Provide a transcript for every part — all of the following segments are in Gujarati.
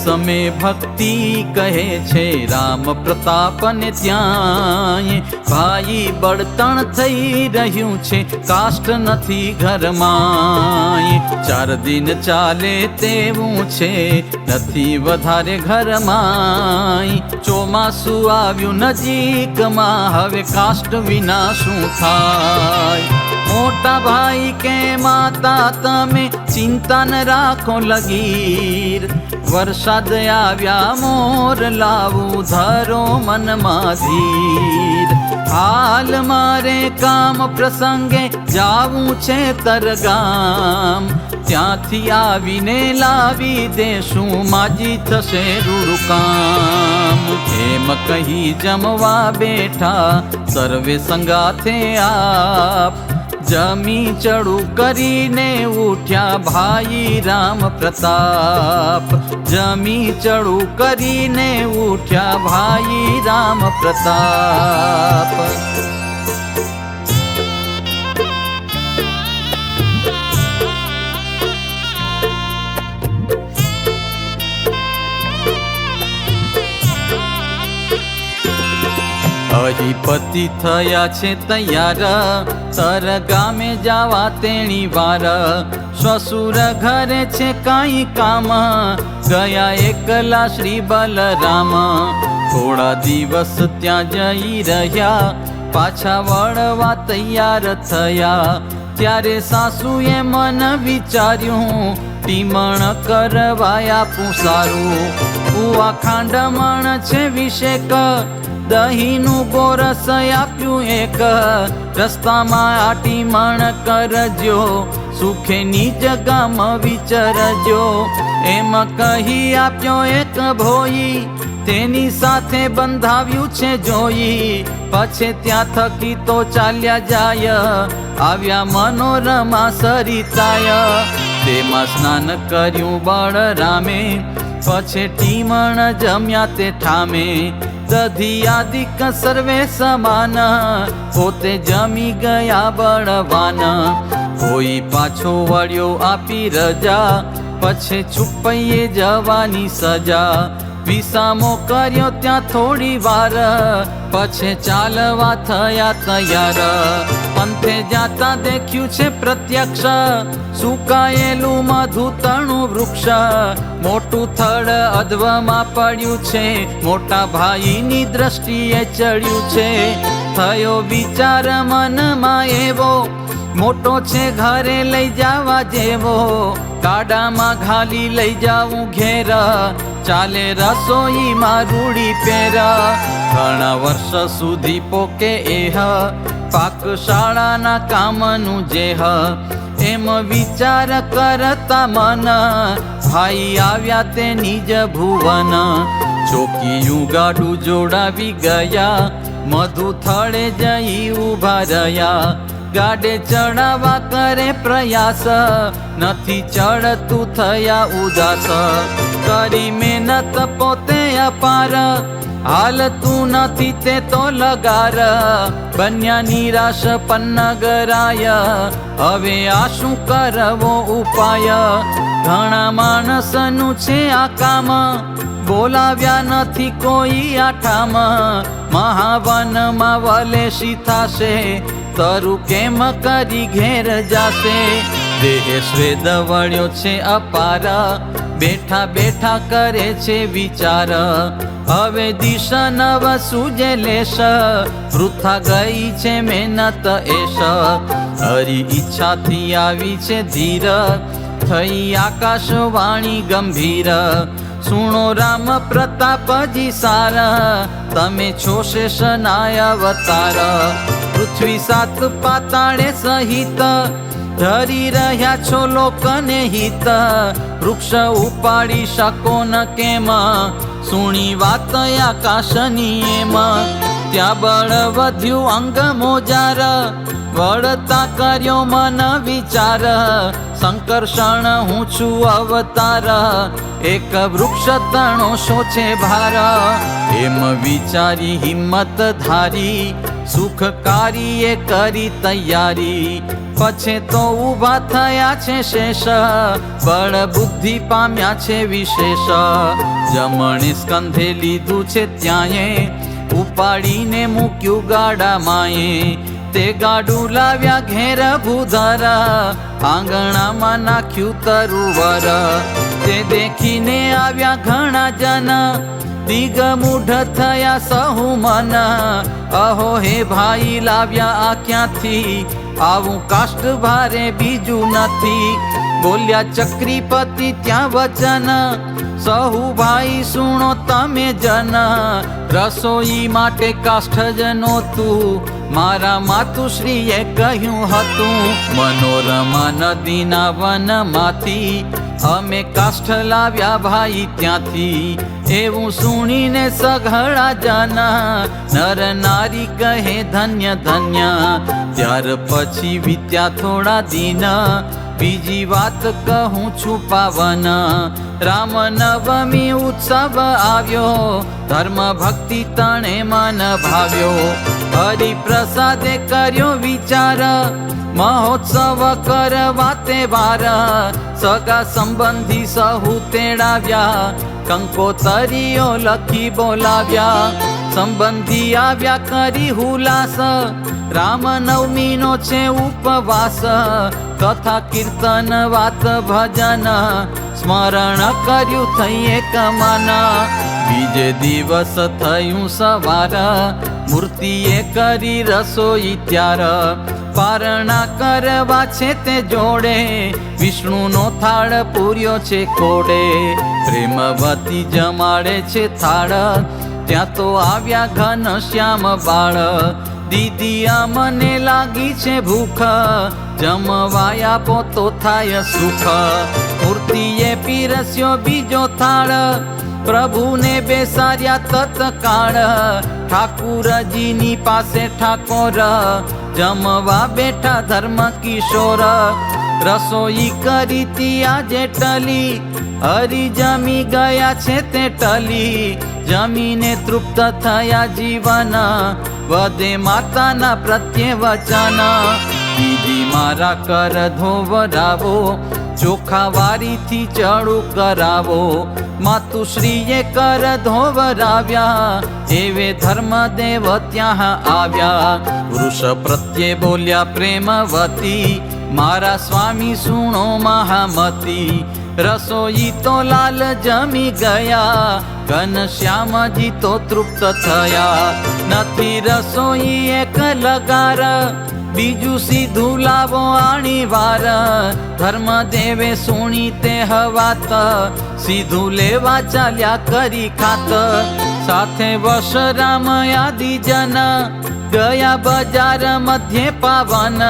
સમે ભક્તિ કહે છે, રામ પ્રતાપને ત્યાં ભાઈ, બળતણ થઈ રહ્યું છે, કાષ્ટ નથી ઘરમાં ચાર દિન ચાલે તેવું છે, નથી વધારે ઘરમાં ચોમાસું આવ્યું નજીકમાં, હવે કાષ્ટ વિના શું થાય? મોટા ભાઈ કે માતા, તમે ચિંતા ન રાખો, લગીર. વરસાદ આવ્યા, મોર લાવું, ધરો મનમાં ધીર હાલ મારે કામ પ્રસંગે જાવું છે તરગામ. ત્યાંથી આવીને લાવી દેશું, માજી થશે રૂડું કામ એમ કહી જમવા બેઠા, સર્વે સંગાથે આપ. જમી ચડું કરીને ઉઠ્યા ભાઈ રામ પ્રતાપ જમી ચડું કરીને ઉઠ્યા ભાઈ રામ પ્રતાપ અધિપતિ થયા છે તૈયાર. તર ગામે જાવા તેણી વાર. સસુર ઘરે છે કાંઈ કામ. ગયા એકલા શ્રી બલરામ. થોડા દિવસ ત્યાં જઈ રહ્યા. પાછા વળવા તૈયાર થયા. ત્યારે સાસુએ મન વિચાર્યું ટીમણ કરવાયા પૂસારું. ઉવા ખાંડમણ છે વિશેક. દહીંનું ગોરસ આપ્યું એક. રસ્તામાં આટી મણ કરજો. સુખે નિજ ગામ વિચરજો. એમ કહી આપ્યો એક ભોઈ. તેની સાથે બંધાવ્યું છે જોઈ. પછી ત્યાં થકી તો ચાલ્યા જાય. આવ્યા મનોરમા સરિતાય. તેમાં સ્નાન કર્યું બળરામે, પછી ટીમણ જમ્યા તે ઠામે. દધિયાદિક સર્વે સમાન, પોતે જમી ગયા બળવાન. કોઈ પાછો વળ્યો આપી રજા, પછી છુપૈયે જવાની સજા. વિસામો કર્યો ત્યાં થોડી વાર. પછી ચાલવા થયા તૈયાર. પંથે જાતા દેખ્યું છે પ્રત્યક્ષ. સુકાયેલું મધુતણું વૃક્ષ. મોટું થડ અધવામાં પડ્યું છે. મોટા ભાઈની દ્રષ્ટિએ ચડ્યું છે. થયો વિચાર મનમાં એવો. મોટો છે ઘરે લઈ જવા જેવો. ગાડામાં ઘાલી લઈ જાવું ઘેર. ચાલે રસોઈમાં રૂડી પેર ઘણા વર્ષ સુધી પોકે એહ. પાકશાળાના કામનું જેહ. એમ વિચાર કરતા મન. ભાઈ આવ્યા તે નિજ ભુવન. ચોકીયું ગાડું જોડાવી ગયા. મધુ થળે જઈ ઊભા રહ્યા. ગાડે ચડાવવા કરે પ્રયાસ. નથી ચડતું થયા ઉદાસ. કરી મહેનત પોતે અપાર. હાલતું નથી તે તો લગાર. બન્યા નિરાશ પન્નગરાય હવે આ શું કરવો ઉપાય? ઘણા માણસનું છે આ કામ. બોલાવ્યા નથી કોઈ આઠામાં મહાવનમાં વલેશી થાશે. તરુ કેમ કરી ઘેર જાશે? દેહ શ્વેદ વળ્યો છે અપાર, બેઠા બેઠા કરે છે વિચાર. હવે દિશા નવ સૂજે લેશ, વૃથા ગઈ છે મહેનત એશ. હરી ઈચ્છાથી આવી છે ધીર, થઈ આકાશવાણી ગંભીર. સુણો રામ પ્રતાપજી સારા. તમે છો શેષનાય અવતાર પૃથ્વી સાત પાતાળે સહિત. ધરી રહ્યા છો લોકને હિત. વૃક્ષ ઉપાડી શકો ન કેમ? સુણી વાત આકાશની એમ. ત્યાં બળ વધ્યું અંગ મોજાર. વળતા કર્યો મન વિચાર. સંકર્ષણ હું છું અવતાર. એક વૃક્ષ તણો શો છે ભાર. એમ વિચારી હિંમત ધારી. સુખકારીએ કરી તૈયારી. પછી તો ઊભા થયા છે શેષ. બળ બુદ્ધિ પામ્યા છે વિશેષ. જમણે સ્કંધે લીધું છે ત્યાંએ ઉપાડીને મૂક્યું ગાડા માએ તે ગાડું લાવ્યા ઘેર ભૂધારા આંગણામાં નાખ્યું તરુવર. તે દેખીને આવ્યા ઘણા જન. દિગમૂઢ થયા સહુ મન અહો હે ભાઈ, લાવ્યા આ ક્યાંથી? આવું કાષ્ટ ભારે બીજું નથી. બોલ્યા ચક્રીપતિ ત્યાં વચન સહુ ભાઈ, સુણો તમે જન. રસોઈ માટે કાષ્ઠ જ નહોતું. મારા માતુશ્રીએ કહ્યું હતું, મનોરમા નદીના વનમાંથી અમે કાષ્ઠ લાવ્યા ભાઈ ત્યાંથી. એવું સુણીને સઘળા જાના, નર નારી કહે ધન્ય ધન્ય. ત્યાર પછી વિત્યા થોડા દિન બીજી વાત કહું છું પાવન. રામ નવમી ઉત્સવ આવ્યો. ધર્મ ભક્તિ તણે મન ભાવ્યો. હરિપ્રસાદે કર્યો વિચાર. મહોત્સવ કરવા તે વાર. સગા સંબંધી સહુ તેડાવ્યા. કંકોતરીઓ લખી બોલાવ્યા. સંબંધી આવ્યા કરી હુલાસ. રામ નવમીનો છે ઉપવાસ. કથા, કીર્તન, વાત, ભજન. સ્મરણ કર્યું થઈએ કમાના બીજે દિવસ થયું સવાર. મૂર્તિએ કરી રસોઈ ત્યાર. પારણા કરવા છે તે જોડે. વિષ્ણુનો થાળ પૂર્યો છે કોડે પ્રેમવતી જમાડે છે થાળ. ત્યાં તો આવ્યા ઘન શ્યામ બાળ. દીદી આ મને લાગી છે ભૂખ. જમવાયા પોતો થાય સુખ. મૂર્તિએ પીરસ્યો બીજો થાળ. પ્રભુને બેસાર્યા તત્કાળ. ઠાકુરજીની પાસે ઠાકોર. જમવા બેઠા ધર્મ કિશોર. રસોઈ કરી તી આજે ટલી. હરી જમી ગયા છે તે ટલી. જમીને તૃપ્ત થયા જીવન. વધે માતાના પ્રત્યે વચના. દીદી મારા કર ધોવરાવો ચોખા વારીથી ચડું કરાવો. માતુશ્રીએ કર ધોવરાવ્યા એવે ધર્મદેવ ત્યાં આવ્યા. પુરુષ પ્રત્યે બોલ્યા, પ્રેમવતી, મારા સ્વામી સુણો મહામતી. રસોઈ તો લાલ જમી ગયા. ઘનશ્યામજી તો તૃપ્ત થયા. નથી રસોઈ એક લગાર, બીજું સીધું લાવો આણી વાર ધર્મ દેવે સુણી તે હવાત, સીધું લેવા ચાલ્યા કરી ખાત. સાથે વશ રામ યાદી જન ગયા બજાર મધ્યે પાવન.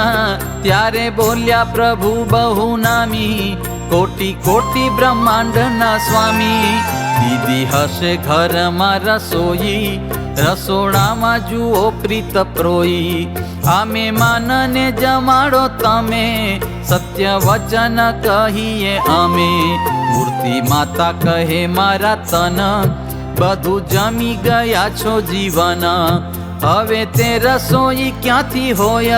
ત્યારે બોલ્યા પ્રભુ બહુ નામી કોટી કોટી બ્રહ્માંડના સ્વામી. દીદી હશે ઘરમાં રસોઈ. રસોડામાં જુઓ પ્રીત પ્રોઈ. આમે માનને જમાડો તમે. સત્ય વચન કહીએ અમે. મૂર્તિ માતા કહે મારા તન. બધું જમી ગયા છો જીવન. હવે તે રસોઈ ક્યાંથી હોય?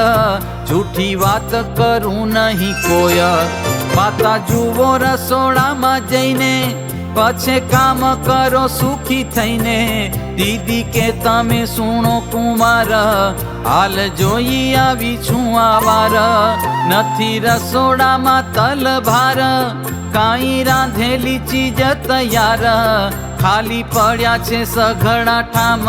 જૂઠી વાત કરું નહીં કોઈ. માતા જુઓ રસોડામાં જઈને, પછી કામ કરો સુખી થઈને. દીદી કે તમે સુણો કુમાર હાલ જોઈ આવી છું આવાર. નથી રસોડામાં તલ ભાર કાંઈ રાંધેલી ચીજ તૈયાર. ખાલી પડ્યા છે સઘળા ઠામ,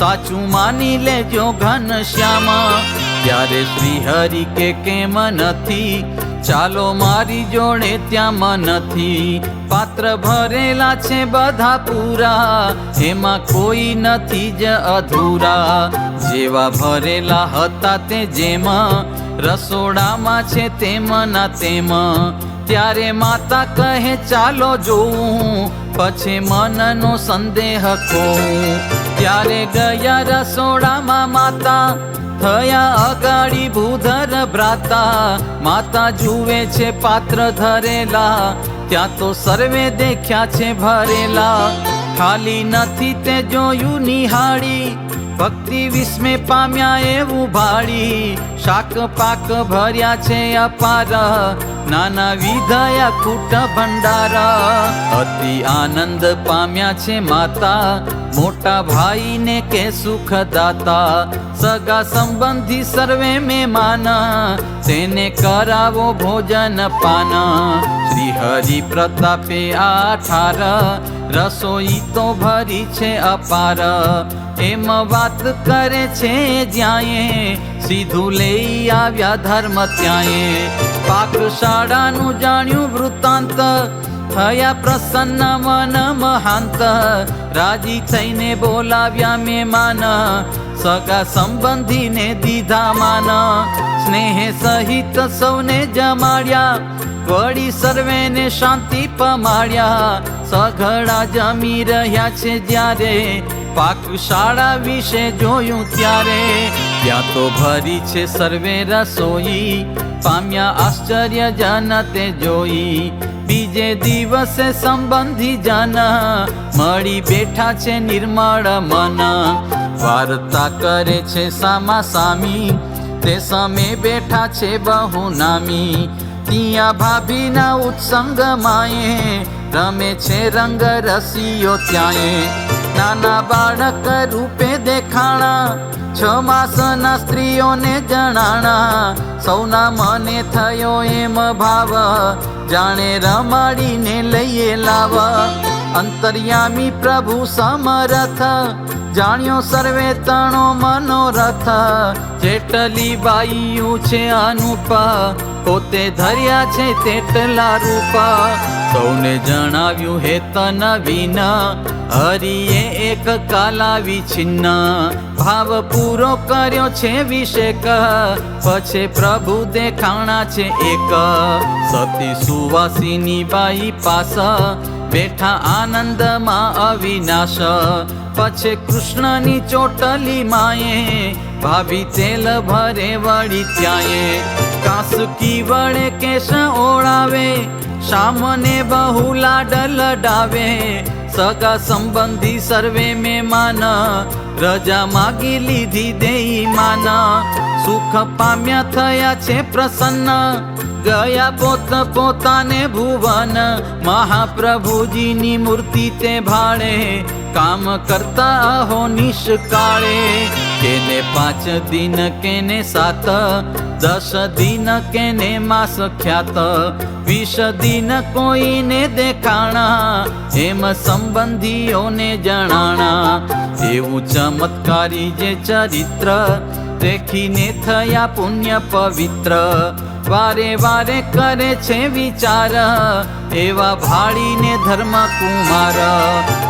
સાચું માની લેજો ઘન શ્યામ ત્યારે શ્રી હરિ કે કેમ નથી? ચાલો મારી જોડે ત્યાં નથી. પાત્ર ભરેલા છે બધા પૂરા. એમાં કોઈ નથી જ અધૂરા. જેવા ભરેલા હતા તે જેમાં, રસોડામાં છે તેમના તેમાં. ત્યારે માતા કહે, ચાલો જોઉં. પછી મનનો સંદેહ ખોઉં ત્યારે ગયા રસોડામાં માતા થયા અગાડી ભૂધર ભ્રાતા. માતા જુએ છે પાત્ર ધરેલા. ત્યાં તો સર્વે દેખ્યા છે ભરેલા. ખાલી નથી તે જોયું નિહાળી. ભક્તિ વિસ્મે પામ્યા એવું ભાળી. શાક પાક ભર્યા છે અપાર. નાના વિધયા ખોટા ભંડારા. અતિ આનંદ પામ્યા છે માતા. મોટા ભાઈને કે સુખ દાતા સગા સંબંધી સર્વે મહેમાન. તેને કરાવો ભોજન પાના. શ્રી હરિ પ્રતાપે આ રસોઈ તો ભરી છે અપાર. એમ વાત કરે છે જ્યાંએ, સીધું લઈ આવ્યા ધર્મ ત્યાંએ. પાકશાળાનું જાણ્યું વૃત્તાંત, થયા પ્રસન્ન મન મહાંત. રાજી થઈને બોલાવ્યા મેમાન સગા સંબંધીને દીધા માન. સ્નેહ સહિત સૌને જમાડ્યા, વળી સર્વેને શાંતિ પમાડ્યા. સઘળા જમી રહ્યા છે જ્યારે પાકશાળા વિશે જોયું ત્યારે ત્યાં તો ભરી છે સર્વે રસોઈ, પામ્યા આશ્ચર્ય જન તે જોઈ. બીજે દિવસે સંબંધી જન મળી બેઠા છે નિર્મળ મન. વાર્તા કરે છે સામા સામી, તે સમે બેઠા છે બહુ નામી. ત્યાં ભાભીના ઉત્સંગ માયે રમે છે રંગ રસીઓ ત્યાંએ. નાના બાળક રૂપે દેખાણા. છ માસના સ્ત્રીઓને જણાણા. સૌના મને થયો એમ ભાવ. જાણે રમાડીને લઈએ લાવ. અંતર્યામી પ્રભુ સમરથ. જાણ્યો સર્વે તણો મનોરથ. જેટલી બાઈયું છે અનુપ પોતે ધર્યા છે તેટલા રૂપા. સૌને જણાવ્યું હે તન વિના. હરિએ એક કાલા વિછિન્ન ભાવ પૂરો કર્યો છે વિષેક પછી પ્રભુ દેખાણા છે એક. સતી સુવાસીની બાઈ પાસ. બેઠા આનંદમાં અવિનાશ. પછી કૃષ્ણની ચોટલી માએ ભાભી તેલ ભરે વળી ત્યાંએ. કાસુકી વડે કેશ ઓળાવે શામને બહુ લાડ લડાવે. સગા સંબંધી સર્વે મહેમાન રજા માગી લીધી દેઈ માન સુખ પામ્યા થયા છે પ્રસન્ન, ગયા પોત પોતાને ભુવન. મહાપ્રભુજીની મૂર્તિ તે ભાડે કામ કરતા અહો નિષ્કાળે. કેને પાંચ દિન, કેને સાત દસ દિન કેને માં સખ્યાત વીસ દિન કોઈને દેખાણા? એમ સંબંધીઓને જણાણા? એવું ચમત્કારી જે ચરિત્ર દેખીને થયા પુણ્ય પવિત્ર. વારે વારે કરે છે વિચાર, એવા ભાળીને ધર્મ કુમાર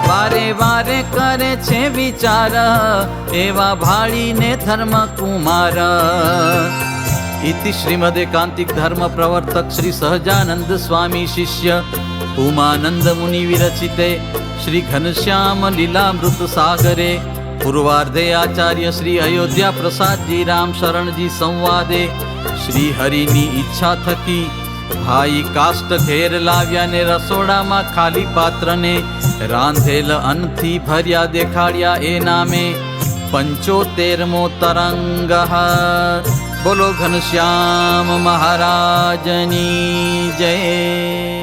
વારે વારે કરે છે વિચાર, એવા ભાળીને ધર્મ કુમાર ઇતિ શ્રીમદે કાંતિક ધર્મ પ્રવર્તક શ્રી સહજાનંદ સ્વામી શિષ્ય ઉમાનંદ મુનિ વિરચિતે શ્રી ઘનશ્યામ લીલામૃત સાગરે પૂર્વાર્ધે આચાર્ય શ્રી અયોધ્યા પ્રસાદજી રામ શરણજી સંવાદે શ્રી હરિની ઈચ્છા થકી ભાઈ કાષ્ટ ઘેર લાવ્યા ને રસોડામાં ખાલી પાત્રને રાંધેલ અન્નથી ભર્યા દેખાડ્યા એ નામે પંચોતેરમો તરંગ बोलो घनश्याम महाराजनी जय।